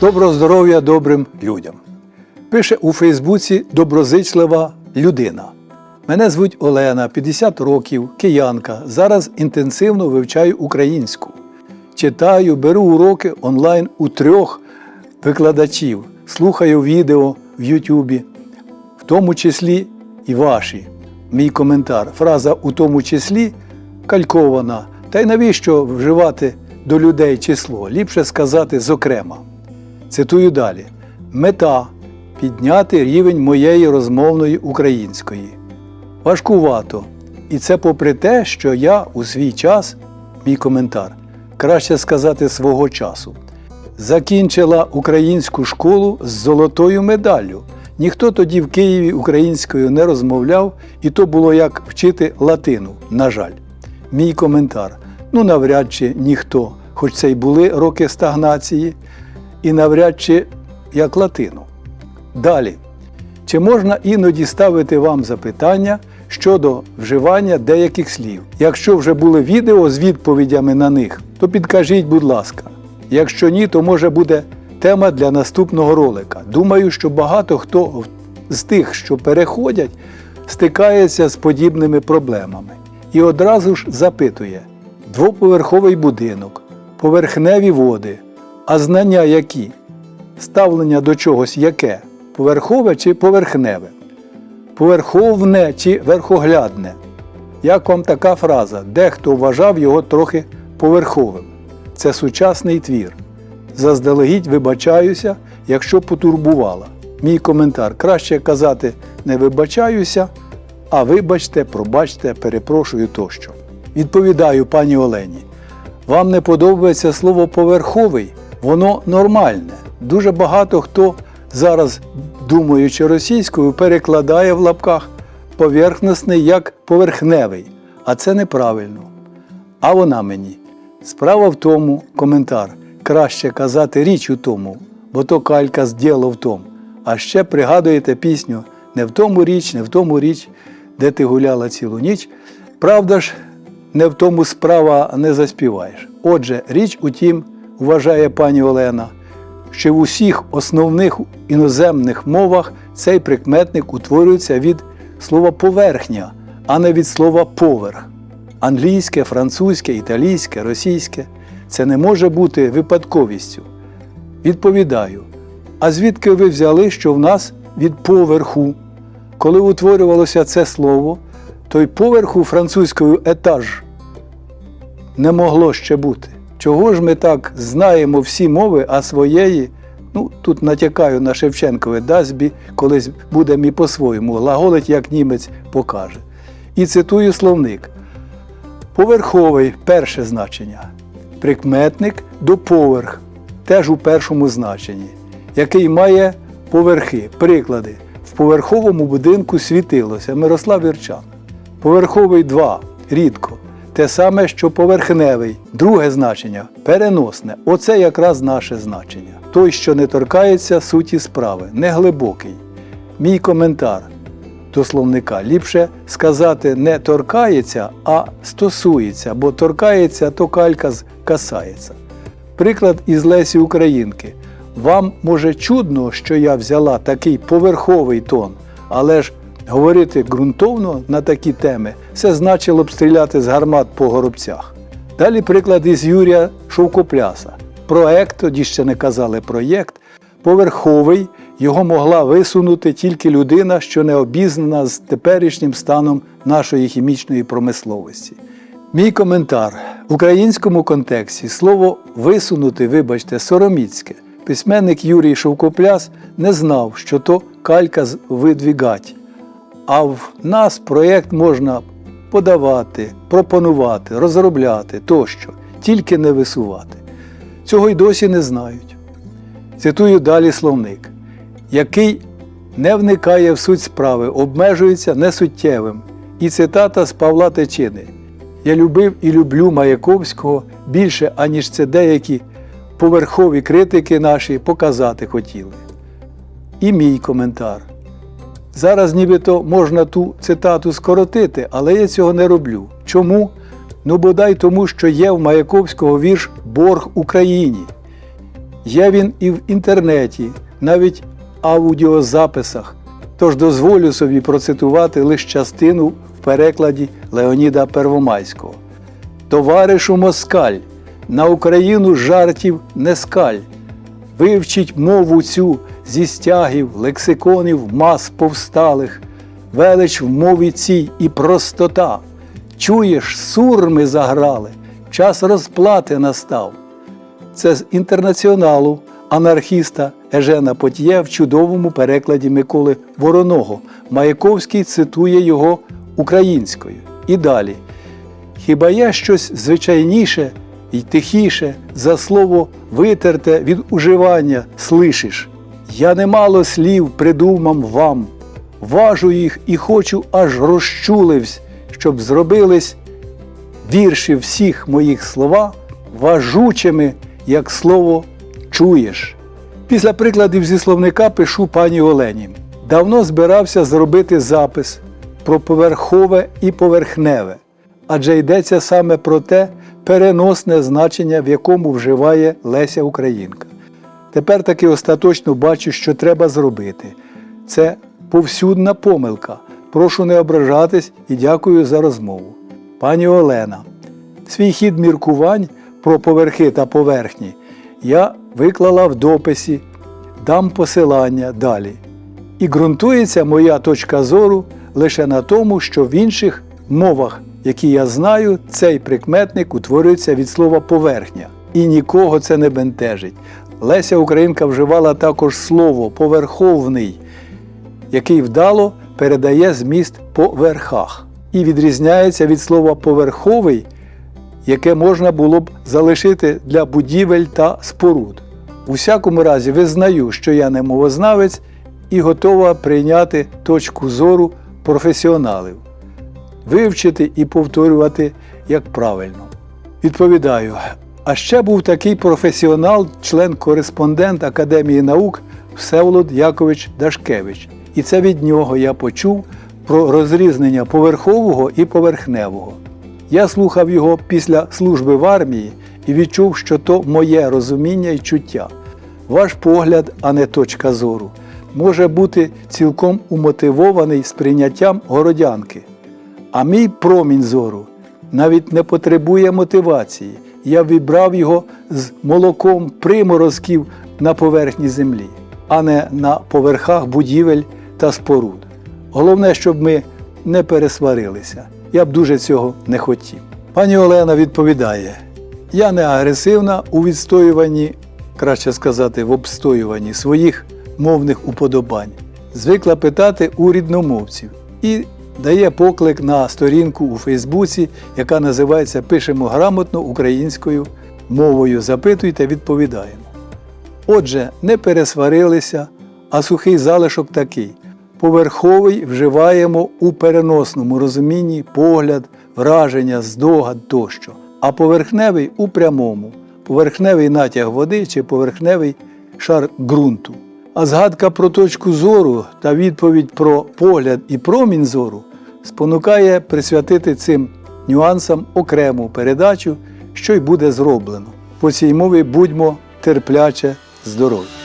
Доброго здоров'я добрим людям. Пише у Фейсбуці доброзичлива людина. Мене звуть Олена, 50 років, киянка. Зараз інтенсивно вивчаю українську. Читаю, беру уроки онлайн у трьох викладачів, слухаю відео в Ютубі, в тому числі і ваші. Мій коментар. Фраза у тому числі калькована. Та й навіщо вживати до людей число? Ліпше сказати зокрема. Цитую далі: мета підняти рівень моєї розмовної української. Важкувато. І це попри те, що я у свій час, мій коментар, краще сказати свого часу, закінчила українську школу з золотою медаллю. Ніхто тоді в Києві українською не розмовляв, і то було як вчити латину, на жаль. Мій коментар. Ну, навряд чи ніхто, хоч це й були роки стагнації, і навряд чи як латину. Далі. Чи можна іноді ставити вам запитання щодо вживання деяких слів? Якщо вже були відео з відповідями на них, то підкажіть, будь ласка. Якщо ні, то може буде тема для наступного ролика. Думаю, що багато хто з тих, що переходять, стикається з подібними проблемами. І одразу ж запитує: двоповерховий будинок, поверхневі води, а знання які? Ставлення до чогось яке? Поверхове чи поверхневе? Поверховне чи верхоглядне? Як вам така фраза? Дехто вважав його трохи поверховим. Це сучасний твір. Заздалегідь вибачаюся, якщо потурбувала. Мій коментар краще казати не вибачаюся, а вибачте, пробачте, перепрошую тощо. Відповідаю пані Олені. Вам не подобається слово поверховий? Воно нормальне. Дуже багато хто зараз, думаючи російською, перекладає в лапках поверхностний як поверхневий, а це неправильно. А вона мені. Справа в тому, коментар, краще казати річ у тому, бо то калька з діло в тому. А ще пригадуєте пісню не в тому річ, не в тому річ, де ти гуляла цілу ніч. Правда ж, не в тому справа не заспіваєш. Отже, річ у тім, вважає пані Олена, що в усіх основних іноземних мовах цей прикметник утворюється від слова поверхня, а не від слова поверх. Англійське, французьке, італійське, російське це не може бути випадковістю. Відповідаю. А звідки ви взяли, що в нас від поверху? Коли утворювалося це слово, то й поверху французькою етаж не могло ще бути. Чого ж ми так знаємо всі мови, а своєї, ну тут натякаю на Шевченкове Дасбі, колись буде мій по-своєму, глаголить, як німець покаже. І цитую словник. Поверховий перше значення. Прикметник до поверх, теж у першому значенні, який має поверхи. Приклади. В поверховому будинку світилося Мирослав Вірчан. Поверховий 2 рідко. Те саме, що поверхневий. Друге значення переносне. Оце якраз наше значення. Той, що не торкається суті справи, не глибокий. Мій коментар до словника. Ліпше сказати не торкається, а стосується, бо торкається, то калька касається. Приклад із Лесі Українки. Вам може чудно, що я взяла такий поверховий тон, але ж говорити ґрунтовно на такі теми це значило б стріляти з гармат по горобцях. Далі приклад із Юрія Шовкопляса. Проект, тоді ще не казали проєкт, поверховий його могла висунути тільки людина, що не обізнана з теперішнім станом нашої хімічної промисловості. Мій коментар в українському контексті слово висунути, вибачте, сороміцьке. Письменник Юрій Шовкопляс не знав, що то калька з видвігать. А в нас проєкт можна подавати, пропонувати, розробляти тощо, тільки не висувати. Цього й досі не знають. Цитую далі словник, який не вникає в суть справи, обмежується несуттєвим. І цитата з Павла Течини. Я любив і люблю Маяковського більше, аніж це деякі поверхові критики наші показати хотіли. І мій коментар. Зараз нібито можна ту цитату скоротити, але я цього не роблю. Чому? Ну бодай тому, що є в Маяковського вірш Борг Україні. Є він і в інтернеті, навіть аудіозаписах. Тож дозволю собі процитувати лише частину в перекладі Леоніда Первомайського. Товаришу Москаль, на Україну жартів не скаль. Вивчіть мову цю зі стягів, лексиконів, мас повсталих, велич в мові цій і простота. Чуєш, сурми заграли, час розплати настав. Це з інтернаціоналу анархіста Ежена Потьє в чудовому перекладі Миколи Вороного. Маяковський цитує його українською. І далі. Хіба є щось звичайніше і тихіше за слово витерте від уживання слишиш? Я немало слів придумам вам, важу їх і хочу аж розчуливсь, щоб зробились вірші всіх моїх слова важучими, як слово чуєш. Після прикладів зі словника пишу пані Олені. Давно збирався зробити запис про поверхове і поверхневе, адже йдеться саме про те переносне значення, в якому вживає Леся Українка. Тепер таки остаточно бачу, що треба зробити. Це повсюдна помилка. Прошу не ображатись і дякую за розмову. Пані Олена, свій хід міркувань про поверхи та поверхні я виклала в дописі, дам посилання далі. І ґрунтується моя точка зору лише на тому, що в інших мовах, які я знаю, цей прикметник утворюється від слова поверхня. І нікого це не бентежить. Леся Українка вживала також слово поверховний, який вдало передає зміст по верхах і відрізняється від слова поверховий, яке можна було б залишити для будівель та споруд. У всякому разі, визнаю, що я не мовознавець і готова прийняти точку зору професіоналів, вивчити і повторювати як правильно. Відповідаю. А ще був такий професіонал, член-кореспондент Академії наук Всеволод Якович Дашкевич. І це від нього я почув про розрізнення поверхового і поверхневого. Я слухав його після служби в армії і відчув, що то моє розуміння і чуття. Ваш погляд, а не точка зору, може бути цілком умотивований сприйняттям городянки. А мій промінь зору навіть не потребує мотивації. Я вібрав його з молоком приморозків на поверхні землі, а не на поверхах будівель та споруд. Головне, щоб ми не пересварилися. Я б дуже цього не хотів. Пані Олена відповідає: я не агресивна у відстоюванні, краще сказати, в обстоюванні своїх мовних уподобань. Звикла питати у рідномовців і дає поклик на сторінку у Фейсбуці, яка називається Пишемо грамотно українською мовою. Запитуйте, відповідаємо. Отже, не пересварилися, а сухий залишок такий. Поверховий вживаємо у переносному розумінні погляд, враження, здогад тощо, а поверхневий у прямому, поверхневий натяг води чи поверхневий шар ґрунту. А згадка про точку зору та відповідь про погляд і промінь зору спонукає присвятити цим нюансам окрему передачу, що й буде зроблено. По цій мові будьмо терпляче здорові.